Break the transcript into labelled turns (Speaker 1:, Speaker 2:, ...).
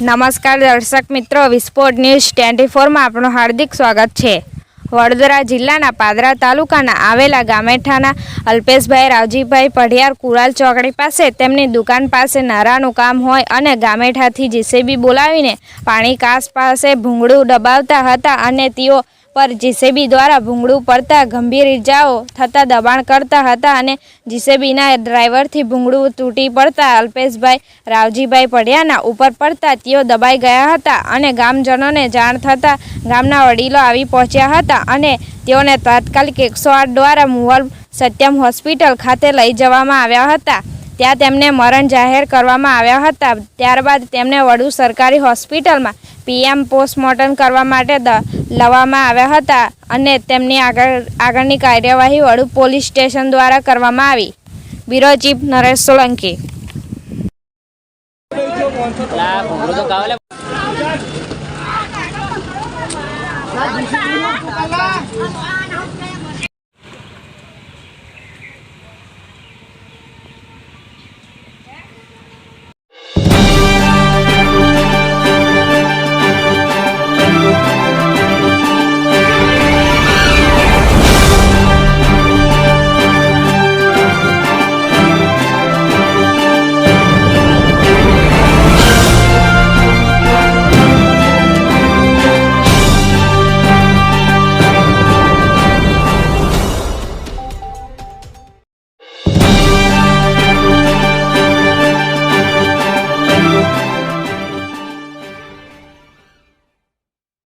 Speaker 1: નમસ્કાર દર્શક મિત્રો, વિસ્ફોટ ન્યૂઝ ટ્વેન્ટી ફોરમાં આપનું હાર્દિક સ્વાગત છે. વડોદરા જિલ્લાના પાદરા તાલુકાના આવેલા ગામેઠાના અલ્પેશભાઈ રાવજીભાઈ પઢિયાર કુરાલ ચોકડી પાસે તેમની દુકાન પાસે નારાનું કામ હોય અને ગામેઠાથી જીસીબી બોલાવીને પાણી કાસ પાસે ભૂંગળું દબાવતા હતા અને તેઓ પર જીસીબી દ્વારા ભૂંગળું પડતા ગંભીર ઇજાઓ થતા દબાણ કરતા હતા અને જીસીબીના ડ્રાઈવરથી ભૂંગળું તૂટી પડતા અલ્પેશભાઈ રાવજીભાઈ પડિયાના ઉપર પડતા તેઓ દબાઈ ગયા હતા અને ગામજનોને જાણ થતાં ગામના વડીલો આવી પહોંચ્યા હતા અને તેઓને તાત્કાલિક એકસો આઠ દ્વારા મુવલ સત્યમ હોસ્પિટલ ખાતે લઈ જવામાં આવ્યા હતા. ત્યાં તેમને મરણ જાહેર કરવામાં આવ્યા હતા. ત્યારબાદ તેમને વડુ સરકારી હોસ્પિટલમાં પીએમ પોસ્ટમોર્ટમ કરવા માટે લવામાં આવ્યા હતા અને તેમની આગળ, આગળની કાર્યવાહી વડુ પોલીસ સ્ટેશન દ્વારા કરવામાં આવી. Bureau chief Naresh Solanki.